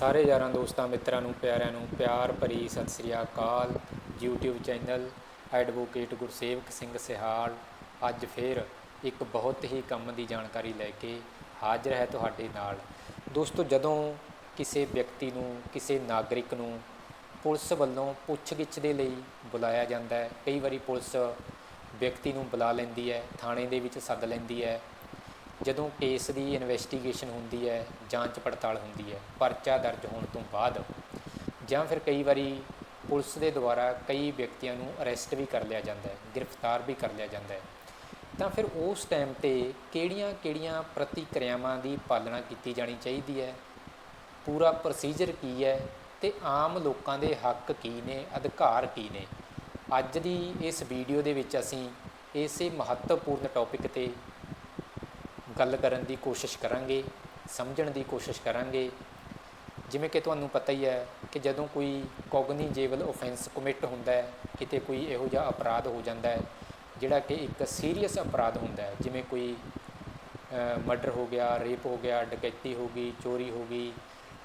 ਸਾਰੇ ਯਾਰਾਂ ਦੋਸਤਾਂ, ਮਿੱਤਰਾਂ ਨੂੰ, ਪਿਆਰਿਆਂ ਨੂੰ ਪਿਆਰ ਭਰੀ Sat Sri Akal. YouTube channel advocate Gursevak Singh Sihal ਅੱਜ ਫੇਰ ਇੱਕ ਬਹੁਤ ਹੀ ਕੰਮ ਦੀ ਜਾਣਕਾਰੀ ਲੈ ਕੇ ਹਾਜ਼ਰ ਹੈ ਤੁਹਾਡੇ ਨਾਲ। ਦੋਸਤੋ, ਜਦੋਂ ਕਿਸੇ ਵਿਅਕਤੀ ਨੂੰ, ਕਿਸੇ ਨਾਗਰਿਕ ਨੂੰ ਪੁਲਿਸ ਵੱਲੋਂ ਪੁੱਛਗਿੱਛ ਦੇ ਲਈ ਬੁਲਾਇਆ ਜਾਂਦਾ ਹੈ, ਕਈ ਵਾਰੀ ਪੁਲਿਸ ਵਿਅਕਤੀ ਨੂੰ ਬੁਲਾ ਲੈਂਦੀ ਹੈ, ਥਾਣੇ ਦੇ ਵਿੱਚ ਸੱਦ ਲੈਂਦੀ ਹੈ ਜਦੋਂ ਕੇਸ ਦੀ ਇਨਵੈਸਟੀਗੇਸ਼ਨ ਹੁੰਦੀ ਹੈ, ਜਾਂਚ ਪੜਤਾਲ ਹੁੰਦੀ ਹੈ, ਪਰਚਾ ਦਰਜ ਹੋਣ ਤੋਂ ਬਾਅਦ ਜਾਂ ਫਿਰ ਕਈ ਵਾਰੀ ਪੁਲਿਸ ਦੇ ਦੁਆਰਾ ਕਈ ਵਿਅਕਤੀਆਂ ਨੂੰ ਅਰੈਸਟ ਵੀ ਕਰ ਲਿਆ ਜਾਂਦਾ ਹੈ, ਗ੍ਰਿਫਤਾਰ ਵੀ ਕਰ ਲਿਆ ਜਾਂਦਾ ਹੈ, ਤਾਂ ਫਿਰ ਉਸ ਟਾਈਮ ਤੇ ਕਿਹੜੀਆਂ-ਕਿਹੜੀਆਂ ਪ੍ਰਤੀਕਿਰਿਆਵਾਂ ਦੀ ਪਾਲਣਾ ਕੀਤੀ ਜਾਣੀ ਚਾਹੀਦੀ ਹੈ? ਪੂਰਾ ਪ੍ਰੋਸੀਜਰ ਕੀ ਹੈ ਤੇ ਆਮ ਲੋਕਾਂ ਦੇ ਹੱਕ ਕੀ ਨੇ, ਅਧਿਕਾਰ ਕੀ ਨੇ? ਅੱਜ ਦੀ ਇਸ ਵੀਡੀਓ ਦੇ ਵਿੱਚ ਅਸੀਂ ਇਸੇ ਮਹੱਤਵਪੂਰਨ ਟੌਪਿਕ ਤੇ ਗੱਲ ਕਰਨ ਦੀ ਕੋਸ਼ਿਸ਼ ਕਰਾਂਗੇ, ਸਮਝਣ ਦੀ ਕੋਸ਼ਿਸ਼ ਕਰਾਂਗੇ। ਜਿਵੇਂ ਕਿ ਤੁਹਾਨੂੰ ਪਤਾ ਹੀ ਹੈ ਕਿ ਜਦੋਂ ਕੋਈ ਕੋਗਨੀਜੇਬਲ ਆਫੈਂਸ ਕਮਿਟ ਹੁੰਦਾ ਹੈ, ਕਿਤੇ ਕੋਈ ਇਹੋ ਜਿਹਾ ਅਪਰਾਧ ਹੋ ਜਾਂਦਾ ਹੈ, ਜਿਹੜਾ ਕਿ ਇੱਕ ਸੀਰੀਅਸ ਅਪਰਾਧ ਹੁੰਦਾ ਹੈ, ਜਿਵੇਂ ਕੋਈ ਮਰਡਰ ਹੋ ਗਿਆ ਰੇਪ ਹੋ ਗਿਆ, ਡਕੈਤੀ ਹੋ ਗਈ, ਚੋਰੀ ਹੋ ਗਈ,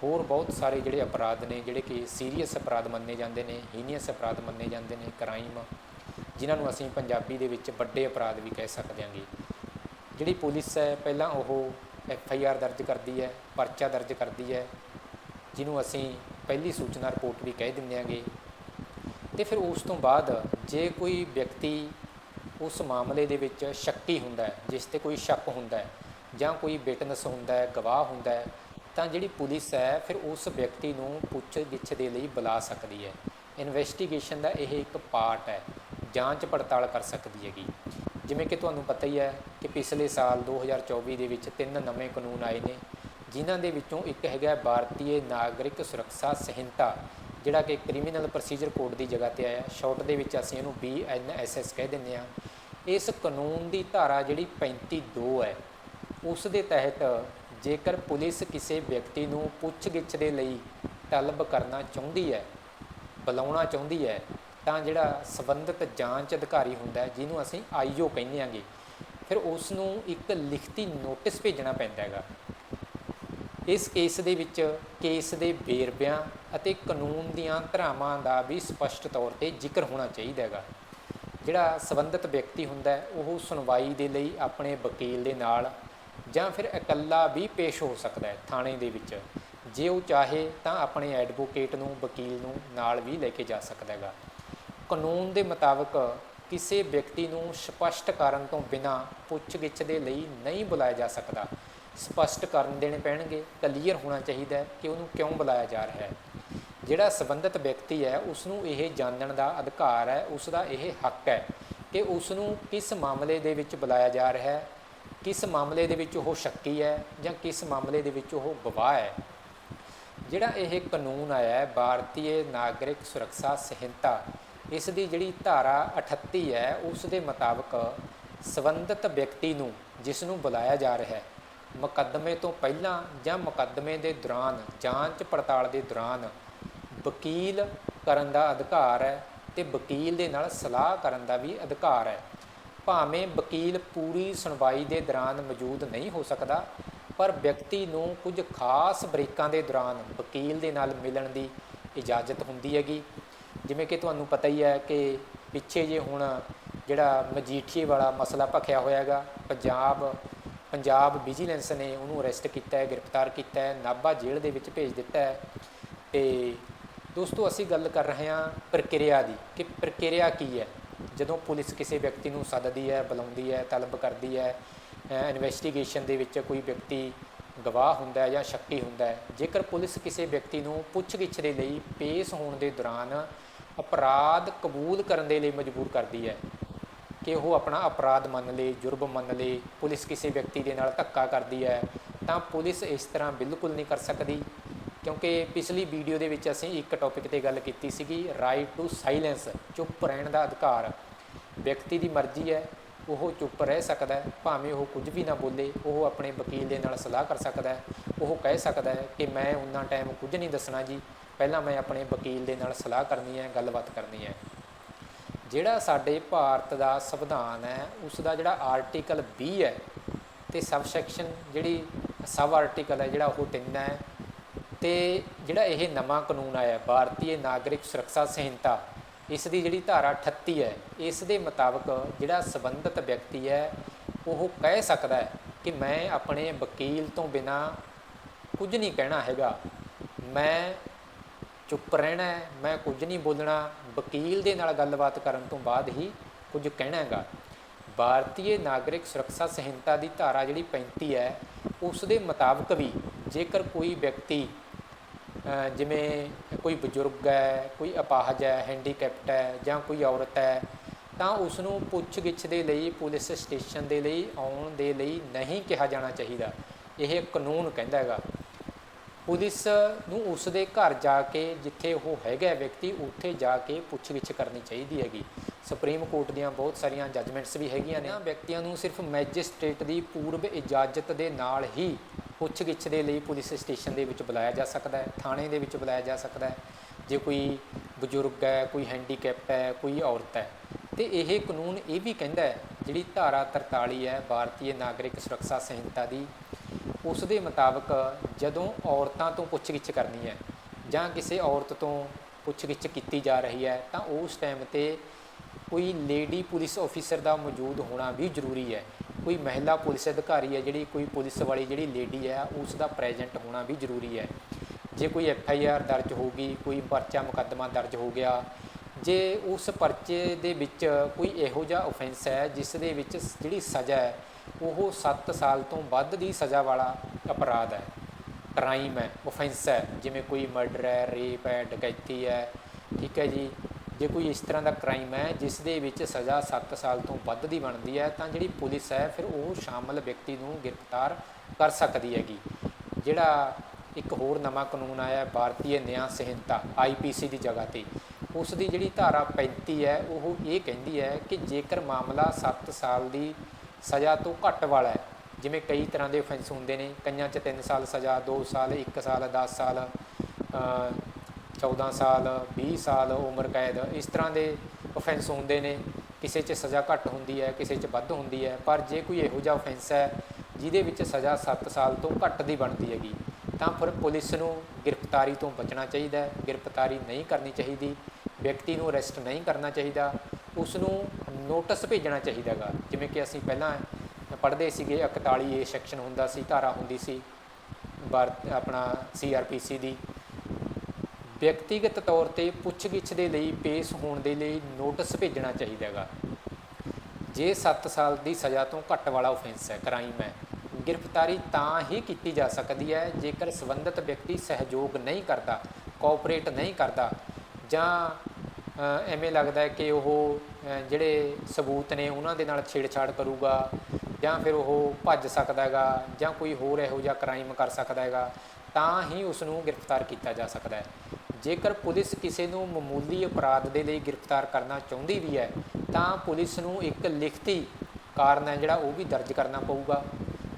ਹੋਰ ਬਹੁਤ ਸਾਰੇ ਜਿਹੜੇ ਅਪਰਾਧ ਨੇ, ਜਿਹੜੇ ਕਿ ਸੀਰੀਅਸ ਅਪਰਾਧ ਮੰਨੇ ਜਾਂਦੇ ਨੇ ਹੀਨੀਅਸ ਅਪਰਾਧ ਮੰਨੇ ਜਾਂਦੇ ਨੇ ਕ੍ਰਾਈਮ ਜਿਨ੍ਹਾਂ ਨੂੰ ਅਸੀਂ ਪੰਜਾਬੀ ਦੇ ਵਿੱਚ ਵੱਡੇ ਅਪਰਾਧ ਵੀ ਕਹਿ ਸਕਦੇ ਹਾਂਗੇ। ਜਿਹੜੀ ਪੁਲਿਸ ਹੈ, ਪਹਿਲਾਂ ਉਹ ਐਫ ਆਈ ਆਰ ਦਰਜ ਕਰਦੀ ਹੈ, ਪਰਚਾ ਦਰਜ ਕਰਦੀ ਹੈ, ਜਿਹਨੂੰ ਅਸੀਂ ਪਹਿਲੀ ਸੂਚਨਾ ਰਿਪੋਰਟ ਵੀ ਕਹਿ ਦਿੰਦੇ ਆਂਗੇ ਤੇ ਫਿਰ ਉਸ ਤੋਂ ਬਾਅਦ ਜੇ ਕੋਈ ਵਿਅਕਤੀ ਉਸ ਮਾਮਲੇ ਦੇ ਵਿੱਚ ਸ਼ੱਕੀ ਹੁੰਦਾ ਹੈ, ਜਿਸ ਤੇ ਕੋਈ ਸ਼ੱਕ ਹੁੰਦਾ ਹੈ ਜਾਂ ਕੋਈ ਵਿਟਨੈਸ ਹੁੰਦਾ ਹੈ, ਗਵਾਹ ਹੁੰਦਾ ਹੈ, ਤਾਂ ਜਿਹੜੀ ਪੁਲਿਸ ਹੈ ਫਿਰ ਉਸ ਵਿਅਕਤੀ ਨੂੰ ਪੁੱਛ ਗਿੱਛ ਦੇ ਲਈ ਬੁਲਾ ਸਕਦੀ ਹੈ। ਇਨਵੈਸਟੀਗੇਸ਼ਨ ਦਾ ਇਹ ਇੱਕ ਪਾਰਟ ਹੈ, ਜਾਂਚ ਪੜਤਾਲ ਕਰ ਸਕਦੀ ਹੈਗੀ। ਜਿਵੇਂ ਕਿ ਤੁਹਾਨੂੰ ਪਤਾ ਹੀ ਹੈ ਕਿ ਪਿਛਲੇ ਸਾਲ 2024 ਦੇ ਵਿੱਚ ਤਿੰਨ ਨਵੇਂ ਕਾਨੂੰਨ ਆਏ ਨੇ, ਜਿਨ੍ਹਾਂ ਦੇ ਵਿੱਚੋਂ ਇੱਕ ਹੈਗਾ ਭਾਰਤੀ ਨਾਗਰਿਕ ਸੁਰੱਖਿਆ ਸੰਹਿਤਾ, ਜਿਹੜਾ ਕਿ ਕ੍ਰਿਮੀਨਲ ਪ੍ਰੋਸੀਜਰ ਕੋਡ ਦੀ ਜਗ੍ਹਾ ਤੇ ਆਇਆ। ਸ਼ਾਰਟ ਦੇ ਵਿੱਚ ਅਸੀਂ ਇਹਨੂੰ BNSS ਕਹਿ ਦਿੰਦੇ ਹਾਂ। ਇਸ ਕਾਨੂੰਨ ਦੀ ਧਾਰਾ ਜਿਹੜੀ 35.2 ਹੈ, ਉਸ ਦੇ ਤਹਿਤ ਜੇਕਰ ਪੁਲਿਸ ਕਿਸੇ ਵਿਅਕਤੀ ਨੂੰ ਪੁੱਛਗਿੱਛ ਦੇ ਲਈ ਤਲਬ ਕਰਨਾ ਚਾਹੁੰਦੀ ਹੈ, ਬੁਲਾਉਣਾ ਚਾਹੁੰਦੀ ਹੈ ਤਾਂ ਜਿਹੜਾ ਸਬੰਧਤ ਜਾਂਚ ਅਧਿਕਾਰੀ ਹੁੰਦਾ ਜਿਹਨੂੰ ਅਸੀਂ ਆਈਓ ਕਹਿੰਦੇ ਆਂਗੇ ਫਿਰ ਉਸ ਨੂੰ ਇੱਕ ਲਿਖਤੀ ਨੋਟਿਸ ਭੇਜਣਾ ਪੈਂਦਾ ਹੈਗਾ। ਇਸ ਕੇਸ ਦੇ ਵਿੱਚ ਕੇਸ ਦੇ ਵੇਰਵਿਆਂ ਅਤੇ ਕਾਨੂੰਨ ਦੀਆਂ ਧਰਾਵਾਂ ਦਾ ਵੀ ਸਪਸ਼ਟ ਤੌਰ ਤੇ ਜ਼ਿਕਰ ਹੋਣਾ ਚਾਹੀਦਾ ਹੈਗਾ। ਜਿਹੜਾ ਸਬੰਧਤ ਵਿਅਕਤੀ ਹੁੰਦਾ ਉਹ ਸੁਣਵਾਈ ਦੇ ਲਈ ਆਪਣੇ ਵਕੀਲ ਦੇ ਨਾਲ ਜਾਂ ਫਿਰ ਇਕੱਲਾ ਵੀ ਪੇਸ਼ ਹੋ ਸਕਦਾ ਹੈ ਥਾਣੇ ਦੇ ਵਿੱਚ। ਜੇ ਉਹ ਚਾਹੇ ਤਾਂ ਆਪਣੇ ਐਡਵੋਕੇਟ ਨੂੰ, ਵਕੀਲ ਨੂੰ ਨਾਲ ਵੀ ਲੈ ਕੇ ਜਾ ਸਕਦਾ ਹੈਗਾ। ਕਾਨੂੰਨ ਦੇ ਮੁਤਾਬਕ ਕਿਸੇ ਵਿਅਕਤੀ ਨੂੰ ਸਪਸ਼ਟ ਕਾਰਨ ਤੋਂ ਬਿਨਾ ਪੁੱਛਗਿੱਛ ਦੇ ਲਈ ਨਹੀਂ ਬੁਲਾਇਆ ਜਾ ਸਕਦਾ। ਸਪਸ਼ਟ ਕਾਰਨ ਦੇਣੇ ਪੈਣਗੇ, ਕਲੀਅਰ ਹੋਣਾ ਚਾਹੀਦਾ ਹੈ ਕਿ ਉਹਨੂੰ ਕਿਉਂ ਬੁਲਾਇਆ ਜਾ ਰਿਹਾ ਹੈ। ਜਿਹੜਾ ਸੰਬੰਧਿਤ ਵਿਅਕਤੀ ਹੈ ਉਸ ਨੂੰ ਇਹ ਜਾਣਨ ਦਾ ਅਧਿਕਾਰ ਹੈ ਉਸ ਦਾ ਇਹ ਹੱਕ ਹੈ ਕਿ ਉਸ ਨੂੰ ਕਿਸ ਮਾਮਲੇ ਦੇ ਵਿੱਚ ਬੁਲਾਇਆ ਜਾ ਰਿਹਾ ਹੈ, ਕਿਸ ਮਾਮਲੇ ਦੇ ਵਿੱਚ ਉਹ ਸ਼ੱਕੀ ਹੈ ਜਾਂ ਕਿਸ ਮਾਮਲੇ ਦੇ ਵਿੱਚ ਉਹ ਗਵਾਹ ਹੈ। ਜਿਹੜਾ ਇਹ ਕਾਨੂੰਨ ਆਇਆ ਹੈ, ਭਾਰਤੀ ਨਾਗਰਿਕ ਸੁਰੱਖਿਆ ਸੰਹਿਤਾ ਇਸ ਦੀ ਜਿਹੜੀ ਧਾਰਾ 38 ਹੈ, ਉਸ ਦੇ ਮੁਤਾਬਕ ਸੰਬੰਧਿਤ ਵਿਅਕਤੀ ਨੂੰ ਜਿਸ ਨੂੰ ਬੁਲਾਇਆ ਜਾ ਰਿਹਾ ਹੈ, ਮੁਕੱਦਮੇ ਤੋਂ ਪਹਿਲਾਂ ਜਾਂ ਮੁਕੱਦਮੇ ਦੇ ਦੌਰਾਨ, ਜਾਂਚ ਪੜਤਾਲ ਦੇ ਦੌਰਾਨ ਵਕੀਲ ਕਰਨ ਦਾ ਅਧਿਕਾਰ ਹੈ ਤੇ ਵਕੀਲ ਦੇ ਨਾਲ ਸਲਾਹ ਕਰਨ ਦਾ ਵੀ ਅਧਿਕਾਰ ਹੈ। ਭਾਵੇਂ ਵਕੀਲ ਪੂਰੀ ਸੁਣਵਾਈ ਦੇ ਦੌਰਾਨ ਮੌਜੂਦ ਨਹੀਂ ਹੋ ਸਕਦਾ, ਪਰ ਵਿਅਕਤੀ ਨੂੰ ਕੁਝ ਖਾਸ ਬ੍ਰੇਕਾਂ ਦੇ ਦੌਰਾਨ ਵਕੀਲ ਦੇ ਨਾਲ ਮਿਲਣ ਦੀ ਇਜਾਜ਼ਤ ਹੁੰਦੀ ਹੈਗੀ। ਜਿਵੇਂ ਕਿ ਤੁਹਾਨੂੰ ਪਤਾ ਹੀ ਹੈ ਕਿ ਪਿੱਛੇ ਜੇ ਹੁਣ ਜਿਹੜਾ ਮਜੀਠੀਏ ਵਾਲਾ ਮਸਲਾ ਭਖਿਆ ਹੋਇਆ ਹੈਗਾ ਪੰਜਾਬ ਪੰਜਾਬ ਵਿਜੀਲੈਂਸ ਨੇ ਉਹਨੂੰ ਅਰੈਸਟ ਕੀਤਾ ਹੈ, ਗ੍ਰਿਫਤਾਰ ਕੀਤਾ ਹੈ, ਨਾਭਾ ਜੇਲ੍ਹ ਦੇ ਵਿੱਚ ਭੇਜ ਦਿੱਤਾ ਹੈ। ਤੇ ਦੋਸਤੋ, ਅਸੀਂ ਗੱਲ ਕਰ ਰਹੇ ਹਾਂ ਪ੍ਰਕਿਰਿਆ ਦੀ ਕਿ ਪ੍ਰਕਿਰਿਆ ਕੀ ਹੈ? ਜਦੋਂ ਪੁਲਿਸ ਕਿਸੇ ਵਿਅਕਤੀ ਨੂੰ ਸੱਦਦੀ ਹੈ, ਬੁਲਾਉਂਦੀ ਹੈ, ਤਲਬ ਕਰਦੀ ਹੈ ਇਨਵੈਸਟੀਗੇਸ਼ਨ ਦੇ ਵਿੱਚ ਕੋਈ ਵਿਅਕਤੀ ਗਵਾਹ ਹੁੰਦਾ ਹੈ ਜਾਂ ਸ਼ੱਕੀ ਹੁੰਦਾ ਹੈ, ਜੇਕਰ ਪੁਲਿਸ ਕਿਸੇ ਵਿਅਕਤੀ ਨੂੰ ਪੁੱਛਗਿੱਛ ਦੇ ਲਈ ਪੇਸ਼ ਹੋਣ ਦੇ ਦੌਰਾਨ ਅਪਰਾਧ ਕਬੂਲ ਕਰਨ ਦੇ ਲਈ ਮਜਬੂਰ ਕਰਦੀ ਹੈ ਕਿ ਉਹ ਆਪਣਾ ਅਪਰਾਧ ਮੰਨ ਲੇ, ਜੁਰਮ ਮੰਨ ਲੇ, ਪੁਲਿਸ ਕਿਸੇ ਵਿਅਕਤੀ ਦੇ ਨਾਲ ਧੱਕਾ ਕਰਦੀ ਹੈ, ਤਾਂ ਪੁਲਿਸ ਇਸ ਤਰ੍ਹਾਂ ਬਿਲਕੁਲ ਨਹੀਂ ਕਰ ਸਕਦੀ। ਕਿਉਂਕਿ ਪਿਛਲੀ ਵੀਡੀਓ ਦੇ ਵਿੱਚ ਅਸੀਂ ਇੱਕ ਟੌਪਿਕ ਤੇ ਗੱਲ ਕੀਤੀ ਸੀਗੀ ਰਾਈਟ ਟੂ ਸਾਇਲੈਂਸ ਚੁੱਪ ਰਹਿਣ ਦਾ ਅਧਿਕਾਰ। ਵਿਅਕਤੀ ਦੀ ਮਰਜ਼ੀ ਹੈ, ਉਹ ਚੁੱਪ ਰਹਿ ਸਕਦਾ ਹੈ, ਭਾਵੇਂ ਉਹ ਕੁਝ ਵੀ ਨਾ ਬੋਲੇ, ਉਹ ਆਪਣੇ ਵਕੀਲ ਦੇ ਨਾਲ ਸਲਾਹ ਕਰ ਸਕਦਾ ਹੈ, ਉਹ ਕਹਿ ਸਕਦਾ ਹੈ ਕਿ ਮੈਂ ਉਹਨਾਂ ਟਾਈਮ ਕੁਝ ਨਹੀਂ ਦੱਸਣਾ ਜੀ। ਪਹਿਲਾਂ ਮੈਂ ਆਪਣੇ ਵਕੀਲ ਦੇ ਨਾਲ ਸਲਾਹ ਕਰਨੀ ਹੈ, ਗੱਲਬਾਤ ਕਰਨੀ ਹੈ। ਜਿਹੜਾ ਸਾਡੇ ਭਾਰਤ ਦਾ ਸੰਵਿਧਾਨ ਹੈ ਉਸ ਦਾ ਜਿਹੜਾ ਆਰਟੀਕਲ 20 ਹੈ ਤੇ ਸਬ ਸੈਕਸ਼ਨ ਜਿਹੜੀ ਸਬ ਆਰਟੀਕਲ ਹੈ ਜਿਹੜਾ ਉਹ 3 ਹੈ ਤੇ ਜਿਹੜਾ ਇਹ ਨਵਾਂ ਕਾਨੂੰਨ ਆਇਆ, ਭਾਰਤੀ ਨਾਗਰਿਕ ਸੁਰੱਖਿਆ ਸੰਹਿਤਾ ਇਸ ਦੀ ਜਿਹੜੀ ਧਾਰਾ 38 ਹੈ, ਇਸ ਦੇ ਮੁਤਾਬਕ ਜਿਹੜਾ ਸੰਬੰਧਿਤ ਵਿਅਕਤੀ ਹੈ, ਉਹ ਕਹਿ ਸਕਦਾ ਹੈ ਕਿ ਮੈਂ ਆਪਣੇ ਵਕੀਲ ਤੋਂ ਬਿਨਾ ਕੁਝ ਨਹੀਂ ਕਹਿਣਾ ਹੈਗਾ। ਮੈਂ ਚੁੱਪ ਰਹਿਣਾ ਹੈ, ਮੈਂ ਕੁਝ ਨਹੀਂ ਬੋਲਣਾ, ਵਕੀਲ ਦੇ ਨਾਲ ਗੱਲਬਾਤ ਕਰਨ ਤੋਂ ਬਾਅਦ ਹੀ ਕੁਝ ਕਹਿਣਾ ਹੈਗਾ ਭਾਰਤੀ ਨਾਗਰਿਕ ਸੁਰੱਖਿਆ ਸੰਹਿਤਾ ਦੀ ਧਾਰਾ ਜਿਹੜੀ 35 ਹੈ, ਉਸ ਦੇ ਮੁਤਾਬਕ ਵੀ ਜੇਕਰ ਕੋਈ ਵਿਅਕਤੀ ਜਿਵੇਂ ਕੋਈ ਬਜ਼ੁਰਗ ਹੈ, ਕੋਈ ਅਪਾਹਜ ਹੈ ਹੈਂਡੀਕੈਪਟ ਹੈ ਜਾਂ ਕੋਈ ਔਰਤ ਹੈ, ਤਾਂ ਉਸ ਨੂੰ ਪੁੱਛਗਿੱਛ ਦੇ ਲਈ, ਪੁਲਿਸ ਸਟੇਸ਼ਨ ਦੇ ਲਈ, ਆਉਣ ਦੇ ਲਈ ਨਹੀਂ ਕਿਹਾ ਜਾਣਾ ਚਾਹੀਦਾ। ਇਹ ਕਾਨੂੰਨ ਕਹਿੰਦਾ ਹੈਗਾ। ਪੁਲਿਸ ਨੂੰ ਉਸ ਦੇ ਘਰ ਜਾ ਕੇ, ਜਿੱਥੇ ਉਹ ਹੈਗਾ ਵਿਅਕਤੀ, ਉੱਥੇ ਜਾ ਕੇ ਪੁੱਛਗਿੱਛ ਕਰਨੀ ਚਾਹੀਦੀ ਹੈਗੀ। ਸੁਪਰੀਮ ਕੋਰਟ ਦੀਆਂ ਬਹੁਤ ਸਾਰੀਆਂ ਜੱਜਮੈਂਟਸ ਵੀ ਹੈਗੀਆਂ ਨੇ। ਵਿਅਕਤੀਆਂ ਨੂੰ ਸਿਰਫ ਮੈਜਿਸਟ੍ਰੇਟ ਦੀ ਪੂਰਵ ਇਜਾਜ਼ਤ ਦੇ ਨਾਲ ਹੀ ਪੁੱਛਗਿੱਛ ਦੇ ਲਈ ਪੁਲਿਸ ਸਟੇਸ਼ਨ ਦੇ ਵਿੱਚ ਬੁਲਾਇਆ ਜਾ ਸਕਦਾ ਹੈ, ਥਾਣੇ ਦੇ ਵਿੱਚ ਬੁਲਾਇਆ ਜਾ ਸਕਦਾ ਹੈ। ਜੇ ਕੋਈ ਬਜ਼ੁਰਗ ਹੈ, ਕੋਈ ਹੈਂਡੀਕੈਪਟ ਹੈ, ਕੋਈ ਔਰਤ ਹੈ, ਤੇ ਇਹ ਕਾਨੂੰਨ ਇਹ ਵੀ ਕਹਿੰਦਾ ਹੈ, ਜਿਹੜੀ ਧਾਰਾ 43 ਹੈ, ਭਾਰਤੀ ਨਾਗਰਿਕ ਸੁਰੱਖਿਆ ਸੰਹਿਤਾ ਦੀ ਉਸ ਦੇ ਮੁਤਾਬਕ ਜਦੋਂ ਔਰਤਾਂ ਤੋਂ ਪੁੱਛਗਿੱਛ ਕਰਨੀ ਹੈ ਜਾਂ ਕਿਸੇ ਔਰਤ ਤੋਂ ਪੁੱਛਗਿੱਛ ਕੀਤੀ ਜਾ ਰਹੀ ਹੈ, ਤਾਂ ਉਸ ਟਾਈਮ ਤੇ ਕੋਈ ਲੇਡੀ ਪੁਲਿਸ ਆਫੀਸਰ ਦਾ ਮੌਜੂਦ ਹੋਣਾ ਵੀ ਜ਼ਰੂਰੀ ਹੈ। ਕੋਈ ਮਹਿਲਾ ਪੁਲਿਸ ਅਧਿਕਾਰੀ ਹੈ ਜਿਹੜੀ, ਕੋਈ ਪੁਲਿਸ ਵਾਲੀ ਜਿਹੜੀ ਲੇਡੀ ਹੈ, ਉਸ ਦਾ ਪ੍ਰੈਜ਼ੈਂਟ ਹੋਣਾ ਵੀ ਜ਼ਰੂਰੀ ਹੈ। ਜੇ ਕੋਈ ਐਫ ਆਈ ਆਰ ਦਰਜ ਹੋਗੀ ਕੋਈ ਪਰਚਾ ਮੁਕੱਦਮਾ ਦਰਜ ਹੋ ਗਿਆ, ਜੇ ਉਸ ਪਰਚੇ ਦੇ ਵਿੱਚ ਕੋਈ ਇਹੋ ਜਿਹਾ ਆਫੈਂਸ ਹੈ, ਜਿਸ ਦੇ ਵਿੱਚ ਜਿਹੜੀ ਸਜ਼ਾ ਹੈ ਉਹ 7 ਸਾਲ ਤੋਂ ਵੱਧ ਦੀ ਸਜ਼ਾ ਵਾਲਾ ਅਪਰਾਧ ਹੈ। ਕ੍ਰਾਈਮ ਹੈ ਆਫੈਂਸ ਹੈ ਜਿਵੇਂ ਕੋਈ ਮਰਡਰ ਹੈ ਰੇਪ ਹੈ ਡਕੈਤੀ ਹੈ ਠੀਕ ਹੈ ਜੀ। ਜੇ ਕੋਈ ਇਸ ਤਰ੍ਹਾਂ ਦਾ ਕ੍ਰਾਈਮ ਹੈ ਜਿਸ ਦੇ ਵਿੱਚ ਸਜ਼ਾ 7 ਸਾਲ ਤੋਂ ਵੱਧ ਦੀ ਬਣਦੀ ਹੈ ਤਾਂ ਜਿਹੜੀ ਪੁਲਿਸ ਹੈ ਫਿਰ ਉਹ ਸ਼ਾਮਲ ਵਿਅਕਤੀ ਨੂੰ ਗ੍ਰਿਫਤਾਰ ਕਰ ਸਕਦੀ ਹੈਗੀ। ਜਿਹੜਾ ਇੱਕ ਹੋਰ ਨਵਾਂ ਕਾਨੂੰਨ ਆਇਆ ਹੈ, ਭਾਰਤੀ ਨਿਆਂ ਸੰਹਿਤਾ ਆਈਪੀਸੀ ਦੀ ਜਗ੍ਹਾ ਤੇ। ਉਸ ਦੀ ਜਿਹੜੀ ਧਾਰਾ 35 ਹੈ ਉਹ ਇਹ ਕਹਿੰਦੀ ਹੈ ਕਿ ਜੇਕਰ ਮਾਮਲਾ 7 ਸਾਲ ਦੀ ਸਜ਼ਾ ਤੋਂ ਘੱਟ ਵਾਲਾ ਹੈ। ਜਿਵੇਂ ਕਈ ਤਰ੍ਹਾਂ ਦੇ ਆਫੈਂਸ ਹੁੰਦੇ ਨੇ ਕਈਆਂ 'ਚ 3 ਸਾਲ ਸਜ਼ਾ 2 ਸਾਲ 1 ਸਾਲ 10 ਸਾਲ ਅ, 14 ਸਾਲ 20 ਸਾਲ ਉਮਰ ਕੈਦ ਇਸ ਤਰ੍ਹਾਂ ਦੇ ਆਫੈਂਸ ਹੁੰਦੇ ਨੇ। ਕਿਸੇ 'ਚ ਸਜ਼ਾ ਘੱਟ ਹੁੰਦੀ ਹੈ ਕਿਸੇ 'ਚ ਵੱਧ ਹੁੰਦੀ ਹੈ। ਪਰ ਜੇ ਕੋਈ ਇਹੋ ਜਿਹਾ ਆਫੈਂਸ ਹੈ ਜਿਹਦੇ ਵਿੱਚ ਸਜ਼ਾ 7 ਸਾਲ ਤੋਂ ਘੱਟ ਦੀ ਬਣਦੀ ਹੈਗੀ ਤਾਂ ਫਿਰ ਪੁਲਿਸ ਨੂੰ ਗ੍ਰਿਫਤਾਰੀ ਤੋਂ ਬਚਣਾ ਚਾਹੀਦਾ ਹੈ। ਗ੍ਰਿਫਤਾਰੀ ਨਹੀਂ ਕਰਨੀ ਚਾਹੀਦੀ ਵਿਅਕਤੀ ਨੂੰ ਅਰੈਸਟ ਨਹੀਂ ਕਰਨਾ ਚਾਹੀਦਾ। ਉਸ ਨੂੰ ਨੋਟਿਸ ਭੇਜਣਾ ਚਾਹੀਦਾ ਹੈਗਾ ਜਿਵੇਂ ਕਿ ਅਸੀਂ ਪਹਿਲਾਂ ਪੜ੍ਹਦੇ ਸੀਗੇ 41 ਏ ਸੈਕਸ਼ਨ ਹੁੰਦਾ ਸੀ, ਧਾਰਾ ਹੁੰਦੀ ਸੀ ਭਾਰਤ ਆਪਣਾ ਸੀਆਰਪੀਸੀ ਦੀ। ਵਿਅਕਤੀਗਤ ਤੌਰ ਤੇ ਪੁੱਛਗਿੱਛ ਦੇ ਲਈ, ਪੇਸ਼ ਹੋਣ ਦੇ ਲਈ ਨੋਟਿਸ ਭੇਜਣਾ ਚਾਹੀਦਾ ਹੈਗਾ ਜੇ 7 ਸਾਲ ਦੀ ਸਜ਼ਾ ਤੋਂ ਘੱਟ ਵਾਲਾ ਆਫੈਂਸ ਹੈ ਕ੍ਰਾਈਮ ਹੈ, ਗ੍ਰਿਫਤਾਰੀ ਤਾਂ ਹੀ ਕੀਤੀ ਜਾ ਸਕਦੀ ਹੈ, ਜੇਕਰ ਸੰਬੰਧਿਤ ਵਿਅਕਤੀ ਸਹਿਯੋਗ ਨਹੀਂ ਕਰਦਾ ਕੋਆਪਰੇਟ ਨਹੀਂ ਕਰਦਾ, ਜਾਂ ਐਵੇਂ ਲੱਗਦਾ ਹੈ ਕਿ ਉਹ ਜਿਹੜੇ ਸਬੂਤ ਨੇ ਉਹਨਾਂ ਦੇ ਨਾਲ ਛੇੜਛਾੜ ਕਰੂਗਾ ਜਾਂ ਫਿਰ ਉਹ ਭੱਜ ਸਕਦਾ ਹੈਗਾ ਜਾਂ ਕੋਈ ਹੋਰ ਇਹੋ ਜਿਹਾ ਕ੍ਰਾਈਮ ਕਰ ਸਕਦਾ ਹੈਗਾ, ਤਾਂ ਹੀ ਉਸ ਨੂੰ ਗ੍ਰਿਫਤਾਰ ਕੀਤਾ ਜਾ ਸਕਦਾ ਹੈ। ਜੇਕਰ ਪੁਲਿਸ ਕਿਸੇ ਨੂੰ ਮਾਮੂਲੀ ਅਪਰਾਧ ਦੇ ਲਈ ਗ੍ਰਿਫਤਾਰ ਕਰਨਾ ਚਾਹੁੰਦੀ ਵੀ ਹੈ, ਤਾਂ ਪੁਲਿਸ ਨੂੰ ਇੱਕ ਲਿਖਤੀ ਕਾਰਨ ਹੈ ਜਿਹੜਾ ਉਹ ਵੀ ਦਰਜ ਕਰਨਾ ਪਊਗਾ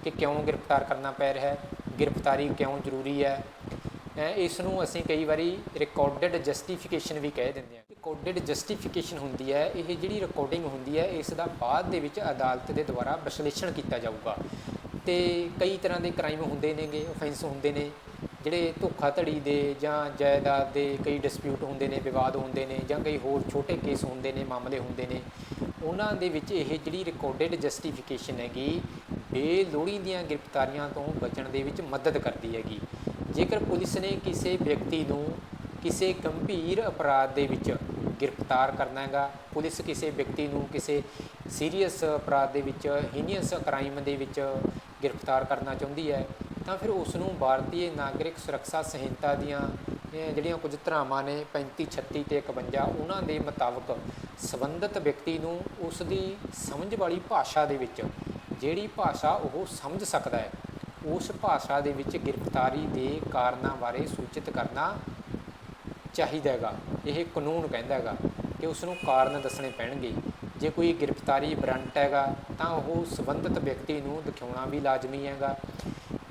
ਕਿ ਕਿਉਂ ਗ੍ਰਿਫਤਾਰ ਕਰਨਾ ਪੈ ਰਿਹਾ ਹੈ, ਗ੍ਰਿਫਤਾਰੀ ਕਿਉਂ ਜ਼ਰੂਰੀ ਹੈ। ਇਸ ਨੂੰ ਅਸੀਂ ਕਈ ਵਾਰੀ ਰਿਕਾਰਡਡ ਜਸਟੀਫਿਕੇਸ਼ਨ ਵੀ ਕਹਿ ਦਿੰਦੇ ਹਾਂ। ਰਿਕਾਰਡਡ ਜਸਟੀਫਿਕੇਸ਼ਨ ਹੁੰਦੀ ਹੈ, ਇਹ ਜਿਹੜੀ ਰਿਕਾਰਡਿੰਗ ਹੁੰਦੀ ਹੈ, ਇਸ ਦਾ ਬਾਅਦ ਦੇ ਵਿੱਚ ਅਦਾਲਤ ਦੇ ਦੁਆਰਾ ਵਿਸ਼ਲੇਸ਼ਣ ਕੀਤਾ ਜਾਊਗਾ। ਤੇ ਕਈ ਤਰ੍ਹਾਂ ਦੇ ਕ੍ਰਾਈਮ ਹੁੰਦੇ ਨੇਗੇ ਆਫੈਂਸ ਹੁੰਦੇ ਨੇ, ਜਿਹੜੇ ਧੋਖਾਧੜੀ ਦੇ ਜਾਂ ਜਾਇਦਾਦ ਦੇ ਕਈ ਡਿਸਪਿਊਟ ਹੁੰਦੇ ਨੇ, ਵਿਵਾਦ ਹੁੰਦੇ ਨੇ, ਜਾਂ ਕਈ ਹੋਰ ਛੋਟੇ ਕੇਸ ਹੁੰਦੇ ਨੇ, ਮਾਮਲੇ ਹੁੰਦੇ ਨੇ, ਉਹਨਾਂ ਦੇ ਵਿੱਚ ਇਹ ਜਿਹੜੀ ਰਿਕਾਰਡਡ ਜਸਟੀਫਿਕੇਸ਼ਨ ਹੈਗੀ ਬੇਲੋੜੀਂਦੀਆਂ ਗ੍ਰਿਫਤਾਰੀਆਂ ਤੋਂ ਬਚਣ ਦੇ ਵਿੱਚ ਮਦਦ ਕਰਦੀ ਹੈਗੀ। ਜੇਕਰ ਪੁਲਿਸ ਨੇ ਕਿਸੇ ਵਿਅਕਤੀ ਨੂੰ ਕਿਸੇ ਗੰਭੀਰ ਅਪਰਾਧ ਦੇ ਵਿੱਚ ਗ੍ਰਿਫਤਾਰ ਕਰਨਾ ਹੈਗਾ। ਪੁਲਿਸ ਕਿਸੇ ਵਿਅਕਤੀ ਨੂੰ ਕਿਸੇ ਸੀਰੀਅਸ ਅਪਰਾਧ ਦੇ ਵਿੱਚ ਹੀਨੀਅਸ ਕ੍ਰਾਈਮ ਦੇ ਵਿੱਚ ਗ੍ਰਿਫਤਾਰ ਕਰਨਾ ਚਾਹੁੰਦੀ ਹੈ, ਤਾਂ ਫਿਰ ਉਸ ਨੂੰ ਭਾਰਤੀ ਨਾਗਰਿਕ ਸੁਰੱਖਿਆ ਸੰਹਿਤਾ ਦੀਆਂ ਜਿਹੜੀਆਂ ਕੁਝ ਧਰਾਵਾਂ ਨੇ 35 36 ਤੇ 51 ਉਹਨਾਂ ਦੇ ਮੁਤਾਬਕ ਸੰਬੰਧਿਤ ਵਿਅਕਤੀ ਨੂੰ ਉਸ ਦੀ ਸਮਝ ਵਾਲੀ ਭਾਸ਼ਾ ਦੇ ਵਿੱਚ ਜਿਹੜੀ ਭਾਸ਼ਾ ਉਹ ਸਮਝ ਸਕਦਾ ਹੈ, ਉਸ ਭਾਸ਼ਾ ਦੇ ਵਿੱਚ ਗ੍ਰਿਫਤਾਰੀ ਦੇ ਕਾਰਨਾਂ ਬਾਰੇ ਸੂਚਿਤ ਕਰਨਾ ਚਾਹੀਦਾ ਹੈਗਾ। ਇਹ ਕਾਨੂੰਨ ਕਹਿੰਦਾ ਹੈਗਾ ਕਿ ਉਸ ਨੂੰ ਕਾਰਨ ਦੱਸਣੇ ਪੈਣਗੇ। ਜੇ ਕੋਈ ਗ੍ਰਿਫਤਾਰੀ ਵਾਰੰਟ ਹੈਗਾ, ਤਾਂ ਉਹ ਸੰਬੰਧਿਤ ਵਿਅਕਤੀ ਨੂੰ ਦਿਖਾਉਣਾ ਵੀ ਲਾਜ਼ਮੀ ਹੈਗਾ।